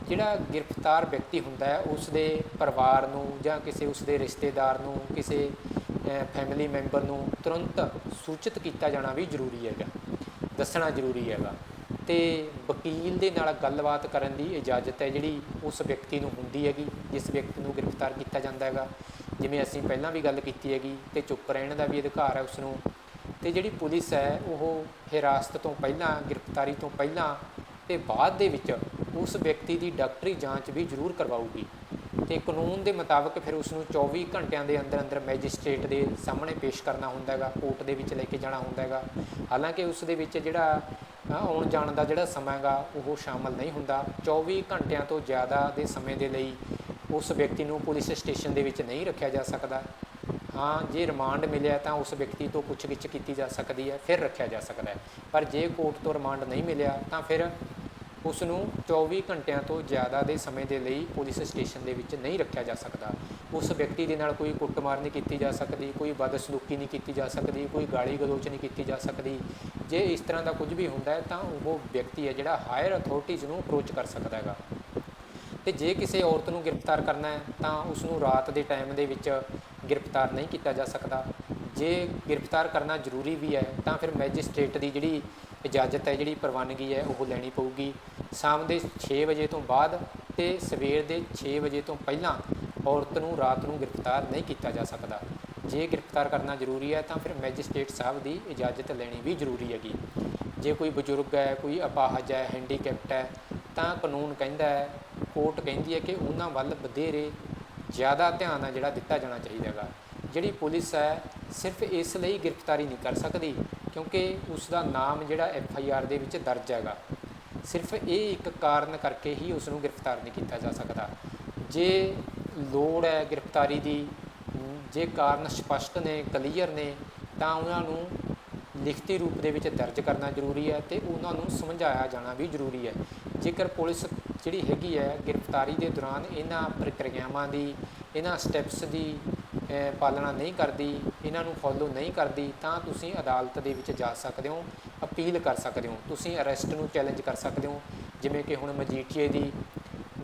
ਜਿਹੜਾ ਗ੍ਰਿਫਤਾਰ ਵਿਅਕਤੀ ਹੁੰਦਾ ਹੈ ਉਸ ਦੇ ਪਰਿਵਾਰ ਨੂੰ ਜਾਂ ਕਿਸੇ ਉਸ ਦੇ ਰਿਸ਼ਤੇਦਾਰ ਨੂੰ, ਕਿਸੇ ਫੈਮਿਲੀ ਮੈਂਬਰ ਨੂੰ ਤੁਰੰਤ ਸੂਚਿਤ ਕੀਤਾ ਜਾਣਾ ਵੀ ਜ਼ਰੂਰੀ ਹੈਗਾ, ਦੱਸਣਾ ਜ਼ਰੂਰੀ ਹੈਗਾ। ਤੇ ਵਕੀਲ ਦੇ ਨਾਲ ਗੱਲਬਾਤ ਕਰਨ ਦੀ ਇਜਾਜ਼ਤ ਹੈ ਜਿਹੜੀ ਉਸ ਵਿਅਕਤੀ ਨੂੰ ਹੁੰਦੀ ਹੈਗੀ, ਜਿਸ ਵਿਅਕਤੀ ਨੂੰ ਗ੍ਰਿਫਤਾਰ ਕੀਤਾ ਜਾਂਦਾ ਹੈਗਾ। ਜਿਵੇਂ ਅਸੀਂ ਪਹਿਲਾਂ ਵੀ ਗੱਲ ਕੀਤੀ ਹੈਗੀ ਤੇ ਚੁੱਪ ਰਹਿਣ ਦਾ ਵੀ ਅਧਿਕਾਰ ਹੈ ਉਸ ਨੂੰ ਤੇ ਜਿਹੜੀ ਪੁਲਿਸ ਹੈ ਉਹ ਹਿਰਾਸਤ ਤੋਂ ਪਹਿਲਾਂ, ਗ੍ਰਿਫਤਾਰੀ ਤੋਂ ਪਹਿਲਾਂ ਤੇ ਬਾਅਦ ਦੇ ਵਿੱਚ ਉਸ ਵਿਅਕਤੀ ਦੀ ਡਾਕਟਰੀ ਜਾਂਚ ਵੀ ਜ਼ਰੂਰ ਕਰਵਾਊਗੀ ਤੇ ਕਾਨੂੰਨ ਦੇ ਮੁਤਾਬਕ ਫਿਰ ਉਸ ਨੂੰ 24 ਘੰਟਿਆਂ ਦੇ ਅੰਦਰ ਅੰਦਰ ਮੈਜਿਸਟ੍ਰੇਟ ਦੇ ਸਾਹਮਣੇ ਪੇਸ਼ ਕਰਨਾ ਹੁੰਦਾ ਹੈਗਾ, ਕੋਰਟ ਦੇ ਵਿੱਚ ਲੈ ਕੇ ਜਾਣਾ ਹੁੰਦਾ ਹੈਗਾ। ਹਾਲਾਂਕਿ ਉਸ ਦੇ ਵਿੱਚ ਜਿਹੜਾ ਆਉਣ ਜਾਣ ਦਾ ਜਿਹੜਾ ਸਮਾਂ ਹੈਗਾ ਉਹ ਸ਼ਾਮਲ ਨਹੀਂ ਹੁੰਦਾ। 24 ਘੰਟਿਆਂ ਤੋਂ ਜ਼ਿਆਦਾ ਦੇ ਸਮੇਂ ਦੇ ਲਈ ਉਸ ਵਿਅਕਤੀ ਨੂੰ ਪੁਲਿਸ ਸਟੇਸ਼ਨ ਦੇ ਵਿੱਚ ਨਹੀਂ ਰੱਖਿਆ ਜਾ ਸਕਦਾ। ਹਾਂ, ਜੇ ਰਿਮਾਂਡ ਮਿਲਿਆ ਤਾਂ ਉਸ ਵਿਅਕਤੀ ਤੋਂ ਪੁੱਛਗਿੱਛ ਕੀਤੀ ਜਾ ਸਕਦੀ ਹੈ, ਫਿਰ ਰੱਖਿਆ ਜਾ ਸਕਦਾ ਹੈ। ਪਰ ਜੇ ਕੋਰਟ ਤੋਂ ਰਿਮਾਂਡ ਨਹੀਂ ਮਿਲਿਆ, ਤਾਂ ਫਿਰ ਉਸ ਨੂੰ 24 ਘੰਟਿਆਂ ਤੋਂ ਜ਼ਿਆਦਾ ਦੇ ਸਮੇਂ ਦੇ ਲਈ ਪੁਲਿਸ ਸਟੇਸ਼ਨ ਦੇ ਵਿੱਚ ਨਹੀਂ ਰੱਖਿਆ ਜਾ ਸਕਦਾ। ਉਸ ਵਿਅਕਤੀ ਦੇ ਨਾਲ ਕੋਈ ਕੁੱਟਮਾਰ ਨਹੀਂ ਕੀਤੀ ਜਾ ਸਕਦੀ, ਕੋਈ ਬਦਸਲੂਕੀ ਨਹੀਂ ਕੀਤੀ ਜਾ ਸਕਦੀ, ਕੋਈ ਗਾਲੀ ਗਲੋਚ ਨਹੀਂ ਕੀਤੀ ਜਾ ਸਕਦੀ। ਜੇ ਇਸ ਤਰ੍ਹਾਂ ਦਾ ਕੁਝ ਵੀ ਹੁੰਦਾ ਹੈ, ਤਾਂ ਉਹ ਵਿਅਕਤੀ ਹੈ ਜਿਹੜਾ ਹਾਇਰ ਅਥਾਰਟੀਜ਼ ਨੂੰ ਅਪਰੋਚ ਕਰ ਸਕਦਾ ਹੈਗਾ। ਤੇ ਜੇ ਕਿਸੇ ਔਰਤ ਨੂੰ ਗ੍ਰਿਫਤਾਰ ਕਰਨਾ ਹੈ, ਤਾਂ ਉਸ ਨੂੰ ਰਾਤ ਦੇ ਟਾਈਮ ਦੇ ਵਿੱਚ ਗ੍ਰਿਫਤਾਰ ਨਹੀਂ ਕੀਤਾ ਜਾ ਸਕਦਾ। ਜੇ ਗ੍ਰਿਫਤਾਰ ਕਰਨਾ ਜ਼ਰੂਰੀ ਵੀ ਹੈ, ਤਾਂ ਫਿਰ ਮੈਜਿਸਟ੍ਰੇਟ ਦੀ ਜਿਹੜੀ ਇਜਾਜ਼ਤ ਹੈ, ਜਿਹੜੀ ਪ੍ਰਵਾਨਗੀ ਹੈ, ਉਹ ਲੈਣੀ ਪਊਗੀ। ਸ਼ਾਮ ਦੇ 6 ਵਜੇ ਤੋਂ ਬਾਅਦ ਤੇ ਸਵੇਰ ਦੇ 6 ਵਜੇ ਤੋਂ ਪਹਿਲਾਂ ਔਰਤ ਨੂੰ ਰਾਤ ਨੂੰ ਗ੍ਰਿਫਤਾਰ ਨਹੀਂ ਕੀਤਾ ਜਾ ਸਕਦਾ। ਜੇ ਗ੍ਰਿਫਤਾਰ ਕਰਨਾ ਜ਼ਰੂਰੀ ਹੈ, ਤਾਂ ਫਿਰ ਮੈਜਿਸਟ੍ਰੇਟ ਸਾਹਿਬ ਦੀ ਇਜਾਜ਼ਤ ਲੈਣੀ ਵੀ ਜ਼ਰੂਰੀ ਹੈਗੀ। ਜੇ ਕੋਈ ਬਜ਼ੁਰਗ ਹੈ, ਕੋਈ ਅਪਾਹਜ ਹੈ ਹੈਂਡੀਕੈਪਟ ਹੈ, ਤਾਂ ਕਾਨੂੰਨ ਕਹਿੰਦਾ ਹੈ ਕੋਰਟ ਕਹਿੰਦੀ ਹੈ ਕਿ ਉਹਨਾਂ ਵੱਲ ਵਧੇਰੇ ਜ਼ਿਆਦਾ ਧਿਆਨ ਆ ਜਿਹੜਾ ਦਿੱਤਾ ਜਾਣਾ ਚਾਹੀਦਾ ਹੈਗਾ। ਜਿਹੜੀ ਪੁਲਿਸ ਹੈ, ਸਿਰਫ ਇਸ ਲਈ ਗ੍ਰਿਫਤਾਰੀ ਨਹੀਂ ਕਰ ਸਕਦੀ ਕਿਉਂਕਿ ਉਸ ਦਾ ਨਾਮ ਜਿਹੜਾ ਐਫ ਆਈ ਆਰ ਦੇ ਵਿੱਚ ਦਰਜ ਹੈਗਾ। ਸਿਰਫ ਇਹ ਇੱਕ ਕਾਰਨ ਕਰਕੇ ਹੀ ਉਸ ਨੂੰ ਗ੍ਰਿਫਤਾਰ ਨਹੀਂ ਕੀਤਾ ਜਾ ਸਕਦਾ। ਜੇ ਲੋੜ ਹੈ ਗ੍ਰਿਫਤਾਰੀ ਦੀ, ਜੇ ਕਾਰਨ ਸਪਸ਼ਟ ਨੇ, ਕਲੀਅਰ ਨੇ, ਤਾਂ ਉਹਨਾਂ ਨੂੰ ਲਿਖਤੀ ਰੂਪ ਦੇ ਵਿੱਚ ਦਰਜ ਕਰਨਾ ਜ਼ਰੂਰੀ ਹੈ ਤੇ ਉਹਨਾਂ ਨੂੰ ਸਮਝਾਇਆ ਜਾਣਾ ਵੀ ਜ਼ਰੂਰੀ ਹੈ। ਜੇਕਰ ਪੁਲਿਸ ਜਿਹੜੀ ਹੈਗੀ ਹੈ ਗ੍ਰਿਫਤਾਰੀ ਦੇ ਦੌਰਾਨ ਇਹਨਾਂ ਪ੍ਰਕਿਰਿਆਵਾਂ ਦੀ, ਇਹਨਾਂ ਸਟੈਪਸ ਦੀ ਪਾਲਣਾ ਨਹੀਂ ਕਰਦੀ, ਇਹਨਾਂ ਨੂੰ ਫੋਲੋ ਨਹੀਂ ਕਰਦੀ, ਤਾਂ ਤੁਸੀਂ ਅਦਾਲਤ ਦੇ ਵਿੱਚ ਜਾ ਸਕਦੇ ਹੋ, ਅਪੀਲ ਕਰ ਸਕਦੇ ਹੋ। ਤੁਸੀਂ ਅਰੈਸਟ ਨੂੰ ਚੈਲੰਜ ਕਰ ਸਕਦੇ ਹੋ। ਜਿਵੇਂ ਕਿ ਹੁਣ ਮਜੀਠੀਏ ਦੀ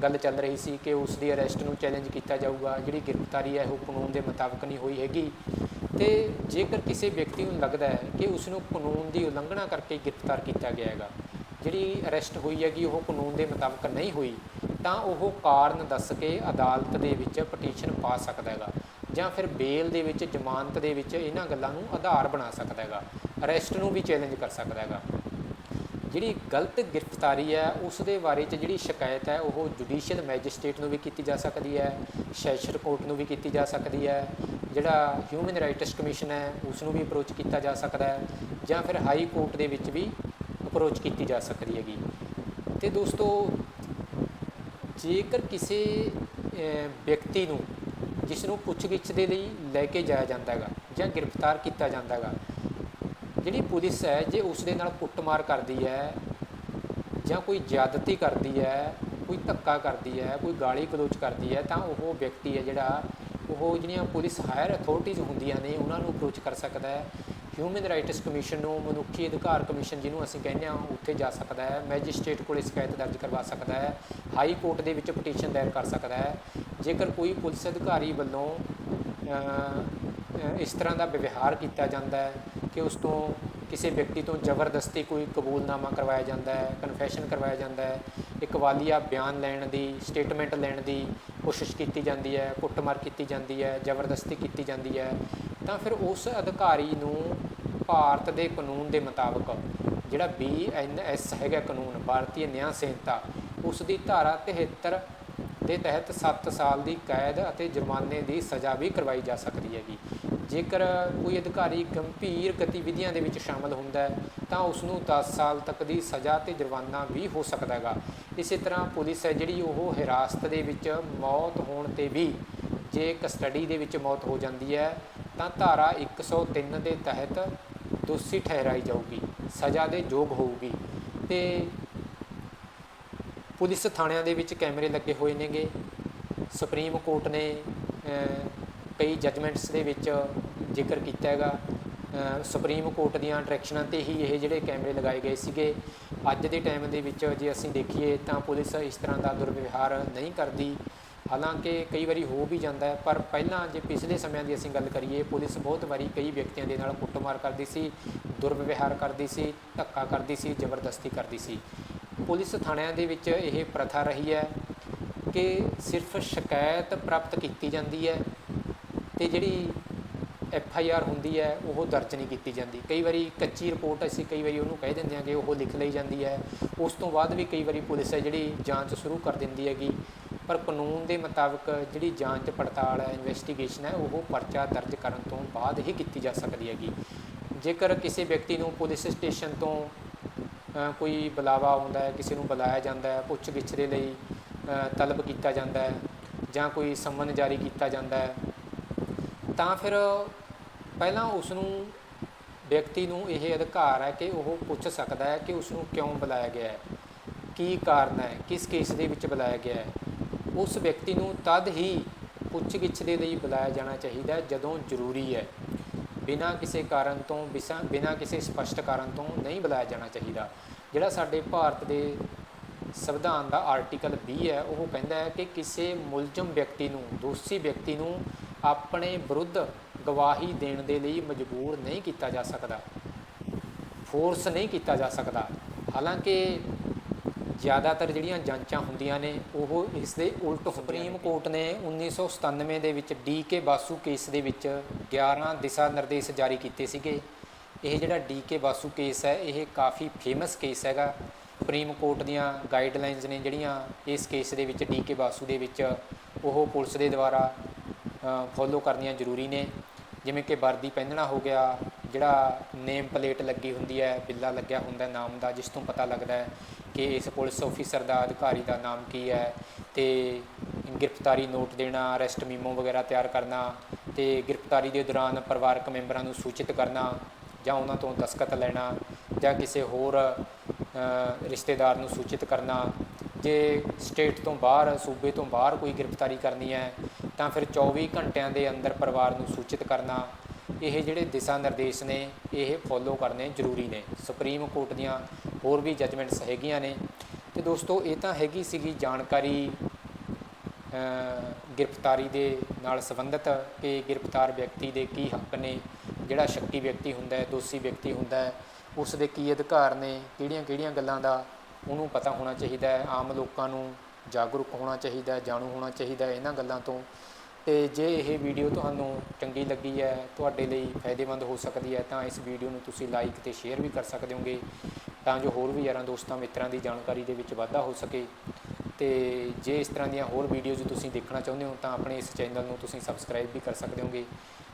ਗੱਲ ਚੱਲ ਰਹੀ ਸੀ ਕਿ ਉਸ ਦੀ ਅਰੈਸਟ ਨੂੰ ਚੈਲੰਜ ਕੀਤਾ ਜਾਊਗਾ, ਜਿਹੜੀ ਗ੍ਰਿਫਤਾਰੀ ਹੈ ਉਹ ਕਾਨੂੰਨ ਦੇ ਮੁਤਾਬਕ ਨਹੀਂ ਹੋਈ ਹੈਗੀ। ਤੇ ਜੇਕਰ ਕਿਸੇ ਵਿਅਕਤੀ ਨੂੰ ਲੱਗਦਾ ਹੈ ਕਿ ਉਸ ਨੂੰ ਕਾਨੂੰਨ ਦੀ ਉਲੰਘਣਾ ਕਰਕੇ ਗ੍ਰਿਫਤਾਰ ਕੀਤਾ ਗਿਆ ਹੈਗਾ ਜਿਹੜੀ ਅਰੈਸਟ ਹੋਈ ਹੈਗੀ, ਉਹ ਕਾਨੂੰਨ ਦੇ ਮੁਤਾਬਕ ਨਹੀਂ ਹੋਈ, ਤਾਂ ਉਹ ਕਾਰਨ ਦੱਸ ਕੇ ਅਦਾਲਤ ਦੇ ਵਿੱਚ ਪਟੀਸ਼ਨ ਪਾ ਸਕਦਾ ਹੈਗਾ ਜਾਂ ਫਿਰ ਬੇਲ ਦੇ ਵਿੱਚ, ਜ਼ਮਾਨਤ ਦੇ ਵਿੱਚ ਇਹਨਾਂ ਗੱਲਾਂ ਨੂੰ ਆਧਾਰ ਬਣਾ ਸਕਦਾ ਹੈਗਾ, ਅਰੈਸਟ ਨੂੰ ਵੀ ਚੈਲੰਜ ਕਰ ਸਕਦਾ ਹੈਗਾ। ਜਿਹੜੀ ਗਲਤ ਗ੍ਰਿਫਤਾਰੀ ਹੈ, ਉਸ ਦੇ ਬਾਰੇ ਚ ਜਿਹੜੀ ਸ਼ਿਕਾਇਤ ਹੈ, ਉਹ ਜੁਡੀਸ਼ੀਅਲ ਮੈਜਿਸਟ੍ਰੇਟ ਨੂੰ ਵੀ ਕੀਤੀ ਜਾ ਸਕਦੀ ਹੈ ਸੈਸ਼ਨ ਕੋਰਟ ਨੂੰ ਵੀ ਕੀਤੀ ਜਾ ਸਕਦੀ ਹੈ, ਜਿਹੜਾ ਹਿਊਮਨ ਰਾਈਟਸ ਕਮਿਸ਼ਨ ਹੈ, ਉਸ ਨੂੰ ਵੀ ਅਪਰੋਚ ਕੀਤਾ ਜਾ ਸਕਦਾ ਹੈ, ਜਾਂ ਫਿਰ ਹਾਈ ਕੋਰਟ ਦੇ ਵਿੱਚ ਵੀ ਅਪਰੋਚ ਕੀਤੀ ਜਾ ਸਕਦੀ ਹੈਗੀ। ਤੇ ਦੋਸਤੋ, ਜੇਕਰ ਕਿਸੇ ਵਿਅਕਤੀ ਨੂੰ ਜਿਸ ਨੂੰ ਪੁੱਛਗਿੱਛ ਦੇ ਲਈ ਲੈ ਕੇ ਜਾਇਆ ਜਾਂਦਾ ਹੈਗਾ ਜਾਂ ਗ੍ਰਿਫਤਾਰ ਕੀਤਾ ਜਾਂਦਾ ਹੈਗਾ, ਜਿਹੜੀ ਪੁਲਿਸ ਹੈ, ਜੇ ਉਸ ਦੇ ਨਾਲ ਕੁੱਟਮਾਰ ਕਰਦੀ ਹੈ ਜਾਂ ਕੋਈ ਜ਼ਿਆਦਤੀ ਕਰਦੀ ਹੈ, ਕੋਈ ਧੱਕਾ ਕਰਦੀ ਹੈ, ਕੋਈ ਗਾਲੀ ਗਲੋਚ ਕਰਦੀ ਹੈ, ਤਾਂ ਉਹ ਵਿਅਕਤੀ ਹੈ ਜਿਹੜਾ, ਉਹ ਜਿਹੜੀਆਂ ਪੁਲਿਸ ਹਾਇਰ ਅਥਾਰਟੀਜ਼ ਹੁੰਦੀਆਂ ਨੇ, ਉਹਨਾਂ ਨੂੰ ਅਪਰੋਚ ਕਰ ਸਕਦਾ ਹੈ। ਹਿਊਮਨ ਰਾਈਟਸ ਕਮਿਸ਼ਨ ਨੂੰ, ਮਨੁੱਖੀ ਅਧਿਕਾਰ ਕਮਿਸ਼ਨ ਜਿਹਨੂੰ ਅਸੀਂ ਕਹਿੰਦੇ ਹਾਂ, ਉੱਥੇ ਜਾ ਸਕਦਾ ਹੈ। ਮੈਜਿਸਟ੍ਰੇਟ ਕੋਲੇ ਸ਼ਿਕਾਇਤ ਦਰਜ ਕਰਵਾ ਸਕਦਾ ਹੈ। ਹਾਈ ਕੋਰਟ ਦੇ ਵਿੱਚ ਪਟੀਸ਼ਨ ਦਾਇਰ ਕਰ ਸਕਦਾ ਹੈ। ਜੇਕਰ ਕੋਈ ਪੁਲਿਸ ਅਧਿਕਾਰੀ ਵੱਲੋਂ ਇਸ ਤਰ੍ਹਾਂ ਦਾ ਵਿਵਹਾਰ ਕੀਤਾ ਜਾਂਦਾ ਹੈ ਕਿ ਉਸ ਤੋਂ ਕਿਸੇ ਵਿਅਕਤੀ ਤੋਂ ਜ਼ਬਰਦਸਤੀ ਕੋਈ ਕਬੂਲਨਾਮਾ ਕਰਵਾਇਆ ਜਾਂਦਾ ਹੈ ਕਨਫੈਸ਼ਨ ਕਰਵਾਇਆ ਜਾਂਦਾ ਹੈ ਇੱਕ ਵਾਲੀਆ ਬਿਆਨ ਲੈਣ ਦੀ ਸਟੇਟਮੈਂਟ ਲੈਣ ਦੀ ਕੋਸ਼ਿਸ਼ ਕੀਤੀ ਜਾਂਦੀ ਹੈ, ਕੁੱਟਮਾਰ ਕੀਤੀ ਜਾਂਦੀ ਹੈ, ਜ਼ਬਰਦਸਤੀ ਕੀਤੀ ਜਾਂਦੀ ਹੈ ਤਾਂ ਫਿਰ ਉਸ ਅਧਿਕਾਰੀ ਨੂੰ ਭਾਰਤ ਦੇ ਕਾਨੂੰਨ ਦੇ ਮੁਤਾਬਕ ਜਿਹੜਾ ਬੀਐਨਐਸ ਹੈਗਾ ਕਾਨੂੰਨ, ਭਾਰਤੀ ਨਿਆਂ ਸੰਹਿਤਾ ਉਸ ਦੀ ਧਾਰਾ 73 ਦੇ ਤਹਿਤ 7 ਸਾਲ ਦੀ ਕੈਦ ਅਤੇ ਜੁਰਮਾਨੇ ਦੀ ਸਜ਼ਾ ਵੀ ਕਰਵਾਈ ਜਾ ਸਕਦੀ ਹੈਗੀ। ਜੇਕਰ ਕੋਈ ਅਧਿਕਾਰੀ ਗੰਭੀਰ ਗਤੀਵਿਧੀਆਂ ਦੇ ਵਿੱਚ ਸ਼ਾਮਲ ਹੁੰਦਾ ਹੈ, ਤਾਂ ਉਸ ਨੂੰ 10 ਸਾਲ ਤੱਕ ਦੀ ਸਜ਼ਾ ਤੇ ਜੁਰਮਾਨਾ ਵੀ ਹੋ ਸਕਦਾ ਹੈਗਾ। ਇਸੇ ਤਰ੍ਹਾਂ ਪੁਲਿਸ ਹੈ ਜਿਹੜੀ ਉਹ ਹਿਰਾਸਤ ਦੇ ਵਿੱਚ ਮੌਤ ਹੋਣ ਤੇ ਵੀ ਜੇ ਕਸਟਡੀ ਦੇ ਵਿੱਚ ਮੌਤ ਹੋ ਜਾਂਦੀ ਹੈ ਤਾਂ ਧਾਰਾ 103 ਦੇ ਤਹਿਤ ਦੋਸ਼ੀ ਠਹਿਰਾਈ ਜਾਊਗੀ, ਸਜ਼ਾ ਦੇ ਯੋਗ ਹੋਊਗੀ। ਤੇ ਪੁਲਿਸ ਥਾਣਿਆਂ ਦੇ ਵਿੱਚ ਕੈਮਰੇ ਲੱਗੇ ਹੋਏ ਨੇਗੇ। ਸੁਪਰੀਮ ਕੋਰਟ ਨੇ ਕਈ ਜਜਮੈਂਟਸ ਦੇ ਵਿੱਚ ਜ਼ਿਕਰ ਕੀਤਾ ਹੈਗਾ। ਸੁਪਰੀਮ ਕੋਰਟ ਦੀਆਂ ਡਾਇਰੈਕਸ਼ਨਾਂ ਤੇ ਹੀ ਇਹ ਜਿਹੜੇ ਕੈਮਰੇ ਲਗਾਏ ਗਏ ਸੀਗੇ। ਅੱਜ ਦੇ ਟਾਈਮ ਦੇ ਵਿੱਚ ਜੇ ਅਸੀਂ ਦੇਖੀਏ ਤਾਂ ਪੁਲਿਸ ਇਸ ਤਰ੍ਹਾਂ ਦਾ ਦੁਰਵਿਵਹਾਰ ਨਹੀਂ ਕਰਦੀ। ਹਾਲਾਂਕਿ ਕਈ ਵਾਰੀ ਹੋ ਵੀ ਜਾਂਦਾ ਹੈ, ਪਰ ਪਹਿਲਾਂ ਜੇ ਪਿਛਲੇ ਸਮਿਆਂ ਦੀ ਅਸੀਂ ਗੱਲ ਕਰੀਏ, ਪੁਲਿਸ ਬਹੁਤ ਵਾਰੀ ਕਈ ਵਿਅਕਤੀਆਂ ਦੇ ਨਾਲ ਕੁੱਟਮਾਰ ਕਰਦੀ ਸੀ, ਦੁਰਵਿਵਹਾਰ ਕਰਦੀ ਸੀ, ਧੱਕਾ ਕਰਦੀ ਸੀ, ਜ਼ਬਰਦਸਤੀ ਕਰਦੀ ਸੀ। ਪੁਲਿਸ ਥਾਣਿਆਂ ਦੇ ਵਿੱਚ ਇਹ ਪ੍ਰਥਾ ਰਹੀ ਹੈ ਕਿ ਸਿਰਫ ਸ਼ਿਕਾਇਤ ਪ੍ਰਾਪਤ ਕੀਤੀ ਜਾਂਦੀ ਹੈ ਤੇ ਜਿਹੜੀ ਐਫ ਆਈ ਆਰ ਹੁੰਦੀ ਹੈ, ਉਹ ਦਰਜ ਨਹੀਂ ਕੀਤੀ ਜਾਂਦੀ। ਕਈ ਵਾਰੀ ਕੱਚੀ ਰਿਪੋਰਟ ਅਸੀਂ ਕਈ ਵਾਰੀ ਉਹਨੂੰ ਕਹਿ ਦਿੰਦੇ ਹਾਂ ਕਿ ਉਹ ਲਿਖ ਲਈ ਜਾਂਦੀ ਹੈ। ਉਸ ਤੋਂ ਬਾਅਦ ਵੀ ਕਈ ਵਾਰੀ ਪੁਲਿਸ ਹੈ ਜਿਹੜੀ ਜਾਂਚ ਸ਼ੁਰੂ ਕਰ ਦਿੰਦੀ ਹੈਗੀ। ਪਰ ਕਾਨੂੰਨ ਦੇ ਮੁਤਾਬਕ ਜਿਹੜੀ ਜਾਂਚ ਪੜਤਾਲ ਹੈ ਇਨਵੈਸਟੀਗੇਸ਼ਨ ਹੈ, ਉਹ ਪਰਚਾ ਦਰਜ ਕਰਨ ਤੋਂ ਬਾਅਦ ਹੀ ਕੀਤੀ ਜਾ ਸਕਦੀ ਹੈਗੀ। ਜੇਕਰ ਕਿਸੇ ਵਿਅਕਤੀ ਨੂੰ ਪੁਲਿਸ ਸਟੇਸ਼ਨ ਤੋਂ ਕੋਈ ਬੁਲਾਵਾ ਆਉਂਦਾ ਹੈ, ਕਿਸੇ ਨੂੰ ਬੁਲਾਇਆ ਜਾਂਦਾ ਹੈ ਪੁੱਛ ਦੇ ਲਈ ਤਲਬ ਕੀਤਾ ਜਾਂਦਾ ਹੈ ਜਾਂ ਕੋਈ ਸੰਮਨ ਜਾਰੀ ਕੀਤਾ ਜਾਂਦਾ ਹੈ, ਤਾਂ ਫਿਰ ਪਹਿਲਾਂ ਉਸ ਨੂੰ ਵਿਅਕਤੀ ਨੂੰ ਇਹ ਅਧਿਕਾਰ ਹੈ ਕਿ ਉਹ ਪੁੱਛ ਸਕਦਾ ਹੈ ਕਿ ਉਸ ਨੂੰ ਕਿਉਂ ਬੁਲਾਇਆ ਗਿਆ ਹੈ, ਕੀ ਕਾਰਨ ਹੈ, ਕਿਸ ਕੇਸ ਦੇ ਵਿੱਚ ਬੁਲਾਇਆ ਗਿਆ ਹੈ। ਉਸ ਵਿਅਕਤੀ ਨੂੰ ਤਦ ਹੀ ਪੁੱਛਗਿੱਛ ਦੇ ਲਈ ਬੁਲਾਇਆ ਜਾਣਾ ਚਾਹੀਦਾ ਹੈ ਜਦੋਂ ਜ਼ਰੂਰੀ ਹੈ। ਬਿਨਾਂ ਕਿਸੇ ਕਾਰਨ ਤੋਂ, ਬਿਸਾ- ਬਿਨਾਂ ਕਿਸੇ ਸਪਸ਼ਟ ਕਾਰਨ ਤੋਂ ਨਹੀਂ ਬੁਲਾਇਆ ਜਾਣਾ ਚਾਹੀਦਾ। ਜਿਹੜਾ ਸਾਡੇ ਭਾਰਤ ਦੇ ਸੰਵਿਧਾਨ ਦਾ ਆਰਟੀਕਲ 20 ਹੈ, ਉਹ ਕਹਿੰਦਾ ਹੈ ਕਿ ਕਿਸੇ ਮੁਲਜ਼ਮ ਵਿਅਕਤੀ ਨੂੰ, ਦੋਸ਼ੀ ਵਿਅਕਤੀ ਨੂੰ ਆਪਣੇ ਵਿਰੁੱਧ ਗਵਾਹੀ ਦੇਣ ਦੇ ਲਈ ਮਜਬੂਰ ਨਹੀਂ ਕੀਤਾ ਜਾ ਸਕਦਾ। ਫੋਰਸ ਨਹੀਂ ਕੀਤਾ ਜਾ ਸਕਦਾ। ਹਾਲਾਂਕਿ ਜ਼ਿਆਦਾਤਰ ਜਿਹੜੀਆਂ ਜਾਂਚਾਂ ਹੁੰਦੀਆਂ ਨੇ, ਉਹ ਇਸ ਦੇ ਉਲਟ ਸੁਪਰੀਮ ਕੋਰਟ ਨੇ 1997 ਦੇ ਵਿੱਚ ਡੀ ਕੇ ਬਾਸੂ ਕੇਸ ਦੇ ਵਿੱਚ 11 ਦਿਸ਼ਾ ਨਿਰਦੇਸ਼ ਜਾਰੀ ਕੀਤੇ ਸੀਗੇ। ਇਹ ਜਿਹੜਾ ਡੀ ਕੇ ਬਾਸੂ ਕੇਸ ਹੈ, ਇਹ ਕਾਫੀ ਫੇਮਸ ਕੇਸ ਹੈਗਾ। ਸੁਪਰੀਮ ਕੋਰਟ ਦੀਆਂ ਗਾਈਡਲਾਈਨਸ ਨੇ ਜਿਹੜੀਆਂ ਇਸ ਕੇਸ ਦੇ ਵਿੱਚ ਡੀ ਕੇ ਬਾਸੂ ਦੇ ਵਿੱਚ ਉਹ ਪੁਲਿਸ ਦੇ ਦੁਆਰਾ ਫੋਲੋ ਕਰਨੀਆਂ ਜ਼ਰੂਰੀ ਨੇ। ਜਿਵੇਂ ਕਿ ਵਰਦੀ ਪਹਿਨਣਾ ਹੋ ਗਿਆ, ਜਿਹੜਾ ਨੇਮ ਪਲੇਟ ਲੱਗੀ ਹੁੰਦੀ ਹੈ, ਬਿੱਲਾ ਲੱਗਿਆ ਹੁੰਦਾ ਨਾਮ ਦਾ, ਜਿਸ ਤੋਂ ਪਤਾ ਲੱਗਦਾ ਹੈ ਕਿ ਇਸ ਪੁਲਿਸ ਅਫੀਸਰ ਦਾ ਅਧਿਕਾਰੀ ਦਾ ਨਾਮ ਕੀ ਹੈ ਤੇ ਗ੍ਰਿਫਤਾਰੀ ਨੋਟ ਦੇਣਾ ਅਰੈਸਟ ਮੀਮੋ ਵਗੈਰਾ ਤਿਆਰ ਕਰਨਾ ਤੇ ਗ੍ਰਿਫਤਾਰੀ ਦੇ ਦੌਰਾਨ ਪਰਿਵਾਰਕ ਮੈਂਬਰਾਂ ਨੂੰ ਸੂਚਿਤ ਕਰਨਾ ਜਾਂ ਉਹਨਾਂ ਤੋਂ ਦਸਖਤ ਲੈਣਾ ਜਾਂ ਕਿਸੇ ਹੋਰ ਰਿਸ਼ਤੇਦਾਰ ਨੂੰ ਸੂਚਿਤ ਕਰਨਾ। ਜੇ ਸਟੇਟ ਤੋਂ ਬਾਹਰ, ਸੂਬੇ ਤੋਂ ਬਾਹਰ ਕੋਈ ਗ੍ਰਿਫਤਾਰੀ ਕਰਨੀ ਹੈ ਤਾਂ ਫਿਰ 24 ਘੰਟਿਆਂ ਦੇ ਅੰਦਰ ਪਰਿਵਾਰ ਨੂੰ ਸੂਚਿਤ ਕਰਨਾ, ਇਹ ਜਿਹੜੇ ਦਿਸ਼ਾ ਨਿਰਦੇਸ਼ ਨੇ, ਇਹ ਫੋਲੋ ਕਰਨੇ ਜ਼ਰੂਰੀ ਨੇ। ਸੁਪਰੀਮ ਕੋਰਟ ਦੀਆਂ ਹੋਰ ਵੀ ਜੱਜਮੈਂਟਸ ਹੈਗੀਆਂ ਨੇ। ਤੇ ਦੋਸਤੋ, ਇਹ ਤਾਂ ਹੈਗੀ ਸੀਗੀ ਜਾਣਕਾਰੀ ਗ੍ਰਿਫਤਾਰੀ ਦੇ ਨਾਲ ਸੰਬੰਧਿਤ ਕਿ ਗ੍ਰਿਫਤਾਰ ਵਿਅਕਤੀ ਦੇ ਕੀ ਹੱਕ ਨੇ, ਜਿਹੜਾ ਸ਼ੱਕੀ ਵਿਅਕਤੀ ਹੁੰਦਾ ਹੈ, ਦੋਸ਼ੀ ਵਿਅਕਤੀ ਹੁੰਦਾ ਹੈ, ਉਸ ਦੇ ਕੀ ਅਧਿਕਾਰ ਨੇ, ਕਿਹੜੀਆਂ-ਕਿਹੜੀਆਂ ਗੱਲਾਂ ਦਾ ਉਹਨੂੰ ਪਤਾ ਹੋਣਾ ਚਾਹੀਦਾ ਹੈ। ਆਮ ਲੋਕਾਂ ਨੂੰ ਜਾਗਰੂਕ ਹੋਣਾ ਚਾਹੀਦਾ ਹੈ ਜਾਣੂ ਹੋਣਾ ਚਾਹੀਦਾ ਹੈ ਇਹਨਾਂ ਗੱਲਾਂ ਤੋਂ। ਤੇ ਜੇ ਇਹ ਵੀਡੀਓ ਤੁਹਾਨੂੰ ਚੰਗੀ ਲੱਗੀ ਹੈ, ਤੁਹਾਡੇ ਲਈ ਫਾਇਦੇਮੰਦ ਹੋ ਸਕਦੀ ਹੈ, ਤਾਂ ਇਸ ਵੀਡੀਓ ਨੂੰ ਤੁਸੀਂ ਲਾਈਕ ਤੇ ਸ਼ੇਅਰ ਵੀ ਕਰ ਸਕਦੇ ਹੋਗੇ, ਤਾਂ ਜੋ ਹੋਰ ਵੀ ਯਾਰਾਂ ਦੋਸਤਾਂ ਮਿੱਤਰਾਂ ਦੀ ਜਾਣਕਾਰੀ ਦੇ ਵਿੱਚ ਵਾਧਾ ਹੋ ਸਕੇ। ਤੇ ਜੇ ਇਸ ਤਰ੍ਹਾਂ ਦੀਆਂ ਹੋਰ ਵੀਡੀਓਜ਼ ਤੁਸੀਂ ਦੇਖਣਾ ਚਾਹੁੰਦੇ ਹੋ, ਤਾਂ ਆਪਣੇ ਇਸ ਚੈਨਲ ਨੂੰ ਤੁਸੀਂ ਸਬਸਕ੍ਰਾਈਬ ਵੀ ਕਰ ਸਕਦੇ ਹੋਗੇ।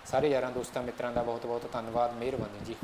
ਸਾਰੇ ਯਾਰਾਂ ਦੋਸਤਾਂ ਮਿੱਤਰਾਂ ਦਾ ਬਹੁਤ ਬਹੁਤ ਧੰਨਵਾਦ, ਮਿਹਰਬਾਨੀ ਜੀ।